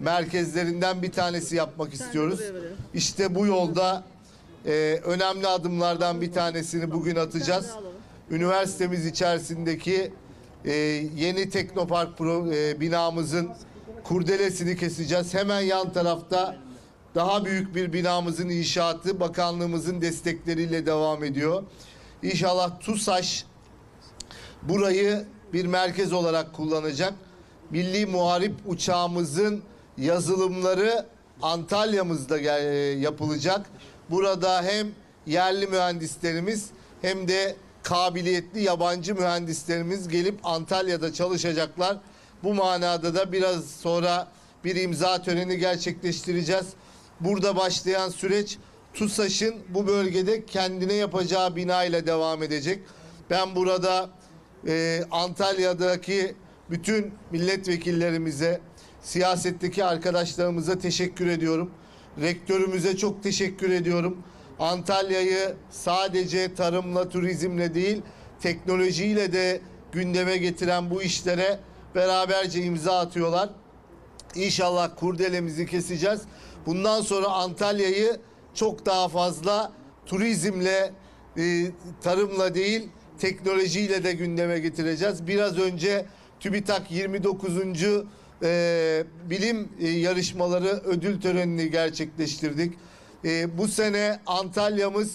merkezlerinden bir tanesi yapmak istiyoruz. İşte bu yolda e, önemli adımlardan bir tanesini bugün atacağız. Üniversitemiz içerisindeki e, yeni teknopark pro, e, binamızın kurdelesini keseceğiz. Hemen yan tarafta daha büyük bir binamızın inşaatı bakanlığımızın destekleriyle devam ediyor. İnşallah TUSAŞ burayı bir merkez olarak kullanacak. Milli Muharip uçağımızın yazılımları Antalya'mızda e, yapılacak. Burada hem yerli mühendislerimiz hem de kabiliyetli yabancı mühendislerimiz gelip Antalya'da çalışacaklar. Bu manada da biraz sonra bir imza töreni gerçekleştireceğiz. Burada başlayan süreç TUSAŞ'ın bu bölgede kendine yapacağı bina ile devam edecek. Ben burada e, Antalya'daki bütün milletvekillerimize, siyasetteki arkadaşlarımıza teşekkür ediyorum. Rektörümüze çok teşekkür ediyorum. Antalya'yı sadece tarımla, turizmle değil, teknolojiyle de gündeme getiren bu işlere beraberce imza atıyorlar. İnşallah kurdelemizi keseceğiz. Bundan sonra Antalya'yı çok daha fazla turizmle, e, tarımla değil teknolojiyle de gündeme getireceğiz. Biraz önce TÜBİTAK 29. e, bilim yarışmaları ödül törenini gerçekleştirdik. E, bu sene Antalya'mız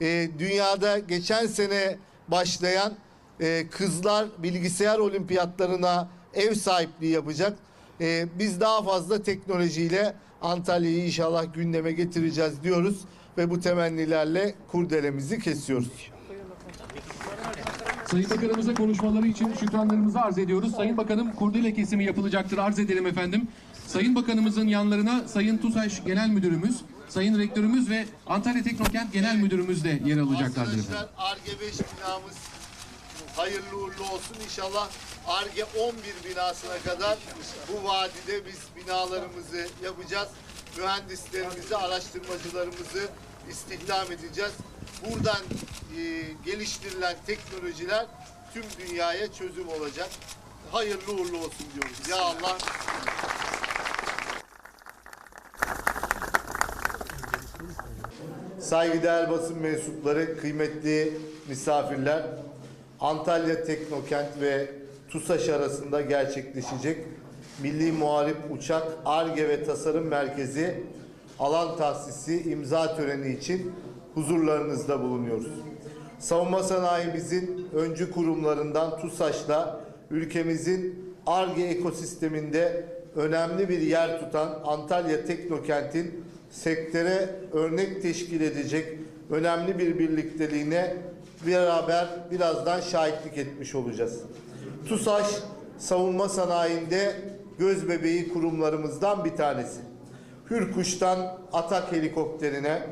e, dünyada geçen sene başlayan e, kızlar bilgisayar olimpiyatlarına ev sahipliği yapacak. E, biz daha fazla teknolojiyle Antalya'yı inşallah gündeme getireceğiz diyoruz ve bu temennilerle kurdelemizi kesiyoruz. Sayın Bakanımıza konuşmaları için şükranlarımızı arz ediyoruz. Sayın Bakanım kurdele kesimi yapılacaktır arz edelim efendim. Sayın Bakanımızın yanlarına Sayın TUSAŞ Genel Müdürümüz, Sayın Rektörümüz ve Antalya Teknokent Genel Müdürümüz de yer alacaklardır efendim. ARGE 5 binamız hayırlı uğurlu olsun. İnşallah ARGE 11 binasına kadar bu vadide biz binalarımızı yapacağız. Mühendislerimizi, araştırmacılarımızı istihdam edeceğiz. Buradan e, geliştirilen teknolojiler tüm dünyaya çözüm olacak. Hayırlı uğurlu olsun diyoruz. Ya Allah. Saygıdeğer basın mensupları, kıymetli misafirler, Antalya Teknokent ve TUSAŞ arasında gerçekleşecek Milli Muharip Uçak ARGE ve Tasarım Merkezi alan tahsisi imza töreni için huzurlarınızda bulunuyoruz. Savunma sanayimizin öncü kurumlarından TUSAŞ'la ülkemizin ARGE ekosisteminde önemli bir yer tutan Antalya Teknokent'in sektöre örnek teşkil edecek önemli bir birlikteliğine beraber birazdan şahitlik etmiş olacağız. TUSAŞ savunma sanayinde göz bebeği kurumlarımızdan bir tanesi. Hürkuş'tan Atak helikopterine,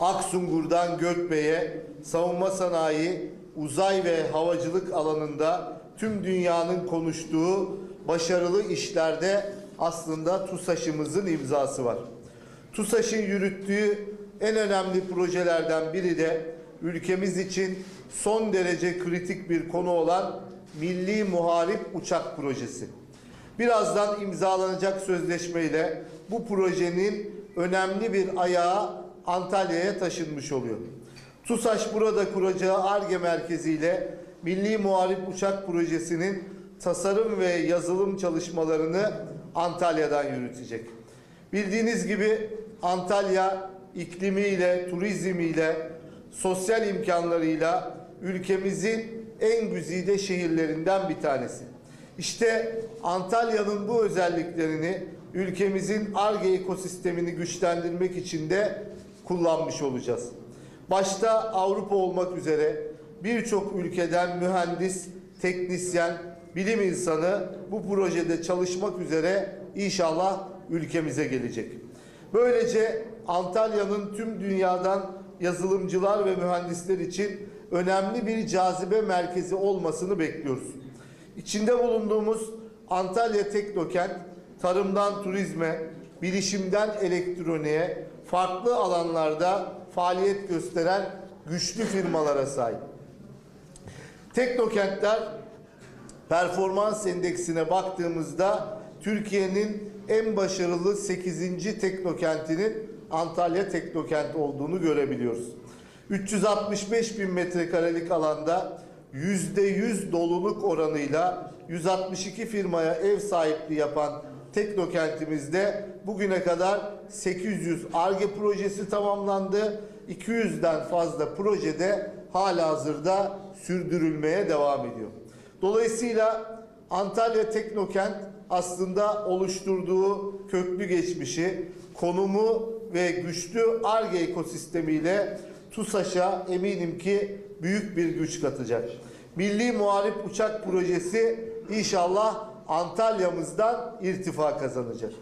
Aksungur'dan Gökbey'e savunma sanayi, uzay ve havacılık alanında tüm dünyanın konuştuğu başarılı işlerde aslında TUSAŞ'ımızın imzası var. TUSAŞ'ın yürüttüğü en önemli projelerden biri de ülkemiz için son derece kritik bir konu olan Milli Muharip Uçak Projesi. Birazdan imzalanacak sözleşmeyle bu projenin önemli bir ayağı Antalya'ya taşınmış oluyor. TUSAŞ burada kuracağı ARGE merkeziyle Milli Muharip Uçak Projesi'nin tasarım ve yazılım çalışmalarını Antalya'dan yürütecek. Bildiğiniz gibi Antalya iklimiyle, turizmiyle, sosyal imkanlarıyla ülkemizin en güzide şehirlerinden bir tanesi. İşte Antalya'nın bu özelliklerini ülkemizin ARGE ekosistemini güçlendirmek için de kullanmış olacağız. Başta Avrupa olmak üzere birçok ülkeden mühendis, teknisyen, bilim insanı bu projede çalışmak üzere inşallah ülkemize gelecek. Böylece Antalya'nın tüm dünyadan yazılımcılar ve mühendisler için önemli bir cazibe merkezi olmasını bekliyoruz. İçinde bulunduğumuz Antalya Teknokent, tarımdan turizme, bilişimden elektroniğe, farklı alanlarda faaliyet gösteren güçlü firmalara sahip. Teknokentler performans endeksine baktığımızda Türkiye'nin en başarılı 8. teknokentinin Antalya Teknokent olduğunu görebiliyoruz. 365 bin metrekarelik alanda %100 doluluk oranıyla 162 firmaya ev sahipliği yapan teknokentimizde bugüne kadar 800 ARGE projesi tamamlandı. 200'den fazla projede hala hazırda sürdürülmeye devam ediyor. Dolayısıyla Antalya Teknokent aslında oluşturduğu köklü geçmişi, konumu ve güçlü ARGE ekosistemiyle TUSAŞ'a eminim ki büyük bir güç katacak. Milli Muharip Uçak Projesi inşallah Antalya'mızdan irtifa kazanacak.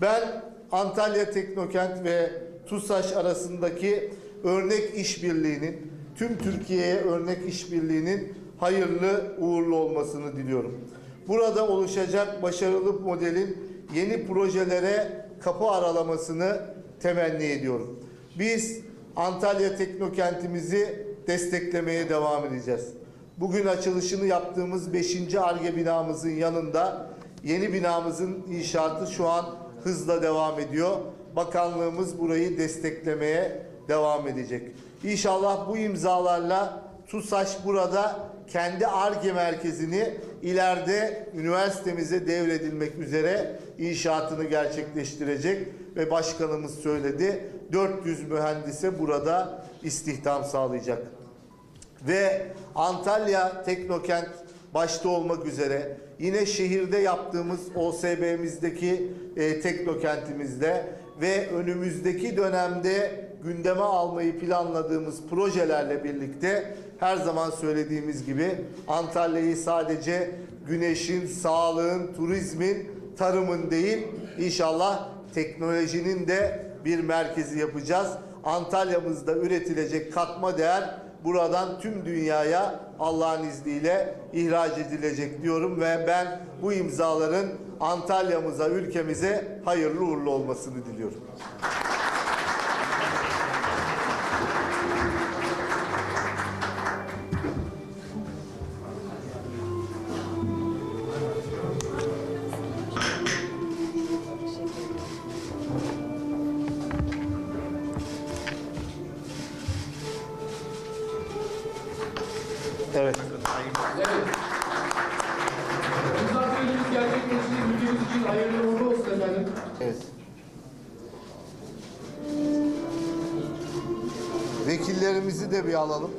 Ben Antalya Teknokent ve TUSAŞ arasındaki örnek işbirliğinin, tüm Türkiye'ye örnek işbirliğinin hayırlı uğurlu olmasını diliyorum. Burada oluşacak başarılı modelin yeni projelere kapı aralamasını temenni ediyorum. Biz Antalya Teknokentimizi desteklemeye devam edeceğiz. Bugün açılışını yaptığımız 5. ARGE binamızın yanında yeni binamızın inşaatı şu an hızla devam ediyor. Bakanlığımız burayı desteklemeye devam edecek. İnşallah bu imzalarla TUSAŞ burada kendi ARGE merkezini ileride üniversitemize devredilmek üzere inşaatını gerçekleştirecek ve başkanımız söyledi 400 mühendise burada istihdam sağlayacak ve Antalya Teknokent başta olmak üzere yine şehirde yaptığımız OSB'mizdeki e, teknokentimizde ve önümüzdeki dönemde gündeme almayı planladığımız projelerle birlikte her zaman söylediğimiz gibi Antalya'yı sadece güneşin, sağlığın, turizmin, tarımın değil inşallah teknolojinin de bir merkezi yapacağız. Antalya'mızda üretilecek katma değer buradan tüm dünyaya Allah'ın izniyle ihraç edilecek diyorum ve ben bu imzaların Antalya'mıza, ülkemize hayırlı uğurlu olmasını diliyorum. Evet. Misafirlerimiz gerçekleşti. Ülkemiz için hayırlı uğurlu olsun efendim. Evet. Vekillerimizi de bir alalım.